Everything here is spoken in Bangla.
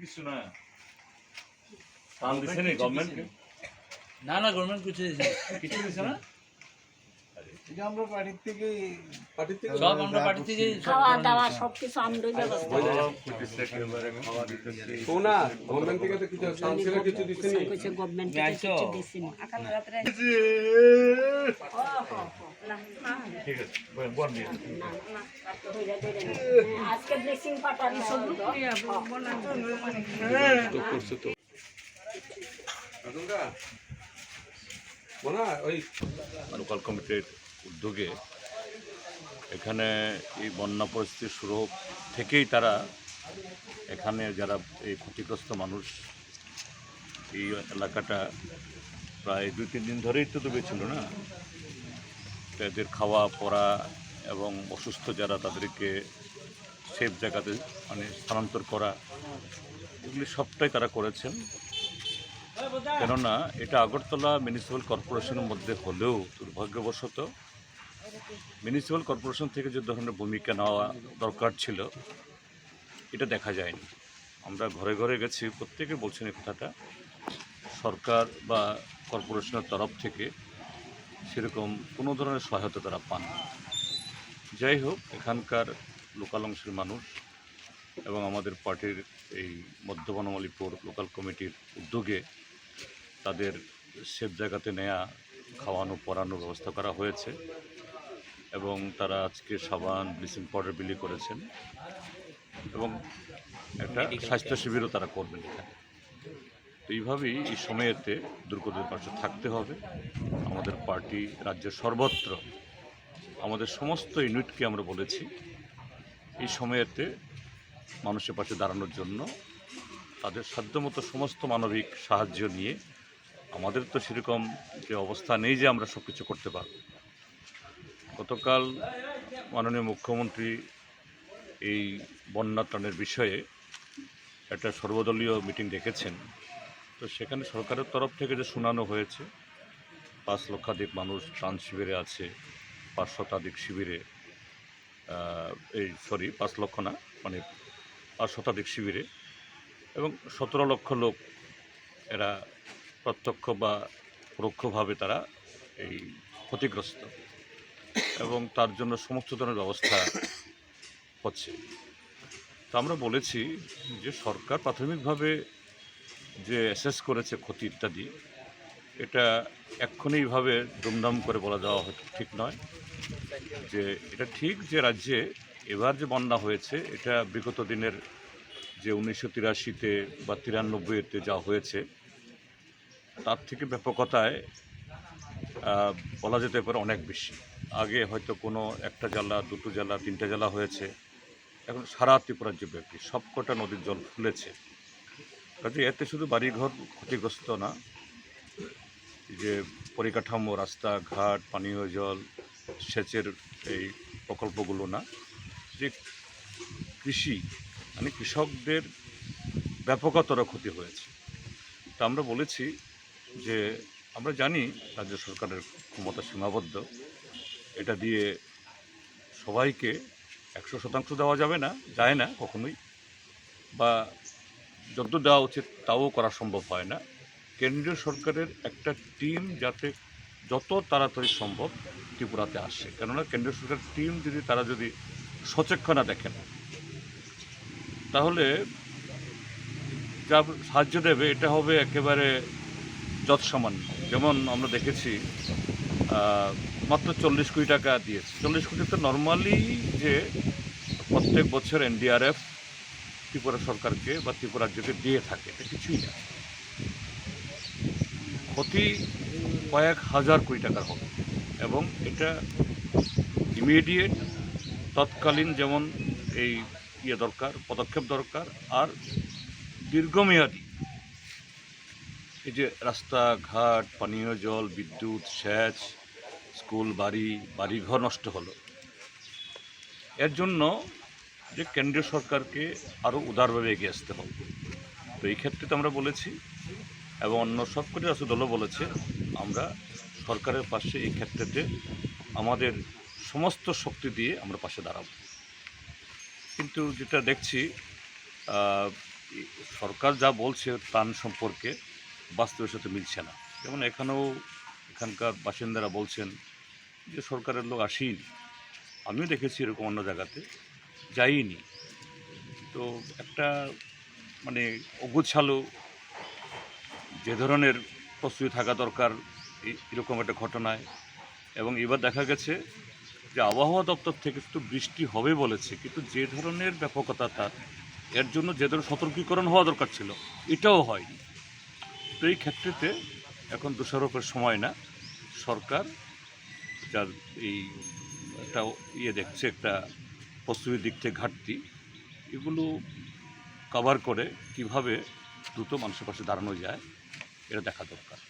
কিছু না ত্রাণ দিছে নি গভর্নমেন্ট না না গভর্নমেন্ট কিছু দিয়েছে কিছু দিছে না? এটা আমরা বাড়ির থেকে পার্টির থেকে সব আমরা বাড়ি থেকে খাওয়া দাওয়া সব কিছু আমরাই ব্যবস্থা শোনা গভর্নমেন্ট থেকে তো কিছু কাউন্সিলর কিছু দিচ্ছে নি। কইছে গভর্নমেন্ট থেকে কিছু দিছি না। ঠিক আছে বল- বল দিয়ে আজকে ব্লেসিং পাঠানি সব করছে তো আদমদা ওই লোকাল কমিটির উদ্যোগে এখানে এই বন্যা পরিস্থিতি শুরু থেকেই তারা এখানে যারা এই ক্ষতিগ্রস্ত মানুষ এই এলাকাটা প্রায় দুই তিন দিন ধরেই তো ডুবেছিল না? তো এদের খাওয়া, পড়া এবং অসুস্থ যারা তাদেরকে সেফ জায়গাতে মানে স্থানান্তর করা, এগুলি সবটাই তারা করেছেন। কেননা এটা আগরতলা মিউনিসিপ্যাল কর্পোরেশনের মধ্যে হলেও দুর্ভাগ্যবশত মিউনিসিপ্যাল কর্পোরেশন থেকে যে ধরনের ভূমিকা নেওয়া দরকার ছিল, এটা দেখা যায়নি। আমরা ঘরে ঘরে গেছি, প্রত্যেকে বলছেন এই কথাটা। সরকার বা কর্পোরেশনের তরফ থেকে সেরকম কোনো ধরনের সহায়তা তারা পান না। যাই হোক এখানকার লোকাল অংশের মানুষ এবং আমাদের পার্টির এই মধ্য বনমালীপুর লোকাল কমিটির উদ্যোগে তাদের সেফ জায়গাতে নেয়া খাওয়ানো পরানোর ব্যবস্থা করা হয়েছে এবং তারা আজকে সাবান ব্লিচিং পাউডার বিলি করেছেন এবং একটা স্বাস্থ্য শিবিরও তারা করবেন এখানে এইভাবেই এই সময়েতে দুর্গতের পাশে থাকতে হবে। আমাদের পার্টি রাজ্যের সর্বত্র, আমাদের সমস্ত ইউনিটকে আমরা বলেছি, এই সময়েতে মানুষের পাশে দাঁড়ানোর জন্য তাদের সাধ্যমতো সমস্ত মানবিক সাহায্য নিয়ে আমাদের তো সেরকম যে অবস্থা নেই যে আমরা সব কিছু করতে পারব। গতকাল মাননীয় মুখ্যমন্ত্রী এই বন্যা ত্রাণের বিষয়ে একটা সর্বদলীয় মিটিং ডেকেছেন। তো সেখানে সরকারের তরফ থেকে যে শোনানো হয়েছে, পাঁচ লক্ষাধিক মানুষ ত্রাণ শিবিরে আছে, পাঁচ শতাধিক শিবিরে এই সরি পাঁচ লক্ষ না মানে পাঁচ শতাধিক শিবিরে এবং সতেরো লক্ষ লোক এরা প্রত্যক্ষ বা পরোক্ষভাবে তারা এই ক্ষতিগ্রস্ত এবং তার জন্য সমস্ত ধরনের ব্যবস্থা হচ্ছে। তো আমরা বলেছি যে সরকার প্রাথমিকভাবে যে অ্যাসেস করেছে ক্ষতি ইত্যাদি, এটা এক্ষুনি এইভাবে দুমদাম করে বলা দেওয়া ঠিক নয়। যে এটা ঠিক যে রাজ্যে এবার যে বন্যা হয়েছে, এটা বিগত দিনের যে উনিশশো তিরাশিতে বা তিরানব্বইতে যা হয়েছে, তার থেকে ব্যাপকতায় বলা যেতে পারে অনেক বেশি। আগে হয়তো কোনো একটা জেলা, দুটো জেলা, তিনটা জেলা হয়েছে। এখন সারা ত্রিপুরাজ্য ব্যাপী সবকটা নদীর জল ফুলেছে। কাজে এতে শুধু বাড়িঘর ক্ষতিগ্রস্ত না যে পরিকাঠামো, রাস্তাঘাট, পানীয় জল, সেচের এই প্রকল্পগুলো না, যে কৃষি মানে কৃষকদের ব্যাপকতর ক্ষতি হয়েছে। তা আমরা বলেছি যে, আমরা জানি রাজ্য সরকারের ক্ষমতা সীমাবদ্ধ। এটা দিয়ে সবাইকে একশো শতাংশ দেওয়া যাবে না, যায় না কখনোই। বা যত দেওয়া উচিত, তাও করা সম্ভব হয় না। কেন্দ্রীয় সরকারের একটা টিম যাতে যত তাড়াতাড়ি সম্ভব ত্রিপুরাতে আসে। কেননা কেন্দ্রীয় সরকারের টিম যদি তারা যদি সচেক্ষণা দেখেন, তাহলে যা সাহায্য দেবে, এটা হবে একেবারে যৎসামান্য। যেমন আমরা দেখেছি মাত্র চল্লিশ কোটি টাকা দিয়েছে। চল্লিশ কোটি তো নর্মালি যে প্রত্যেক বছর এনডিআরএফ ত্রিপুরা সরকারকে বা ত্রিপুরা রাজ্যকে দিয়ে থাকে, এটা কিছুই না। ক্ষতি কয়েক হাজার কোটি টাকার হবে এবং এটা ইমিডিয়েট তৎকালীন যেমন এই ইয়ে দরকার, পদক্ষেপ দরকার আর দীর্ঘমেয়াদী। এই যে রাস্তাঘাট, পানীয় জল, বিদ্যুৎ, সেচ, স্কুল, বাড়ি, বাড়িঘর নষ্ট হলো। এর জন্য যে কেন্দ্রীয় সরকারকে আরও উদারভাবে এগিয়ে আসতে হবে। তো এই ক্ষেত্রে তো আমরা বলেছি এবং অন্য সবকটি রাষ্ট্র দলও বলেছে, আমরা সরকারের পাশে এই ক্ষেত্রেতে আমাদের সমস্ত শক্তি দিয়ে আমরা পাশে দাঁড়াবো। কিন্তু যেটা দেখছি সরকার যা বলছে ত্রাণ সম্পর্কে বাস্তবের সাথে মিলছে না। যেমন এখানেও এখানকার বাসিন্দারা বলছেন যে সরকারের লোক আসেনি আমিও দেখেছি এরকম অন্য জায়গাতে। যাইনি তো একটা মানে অগুছালো যে ধরনের প্রস্তুতি থাকা দরকার এরকম একটা ঘটনায়। এবং এবার দেখা গেছে যে আবহাওয়া দপ্তর থেকে শুধু বৃষ্টি হবে বলেছে, কিন্তু যে ধরনের ব্যাপকতা তার, এর জন্য যে ধরনের সতর্কীকরণ হওয়া দরকার ছিল, এটাও হয়নি। তো এই ক্ষেত্রেতে এখন দোষারোপের সময় না। সরকার যার এই একটা ইয়ে দেখছে একটা প্রস্তুতির দিক থেকে ঘাটতি, এগুলো কভার করে কীভাবে দ্রুত মানুষের পাশে দাঁড়ানো যায়, এটা দেখা দরকার।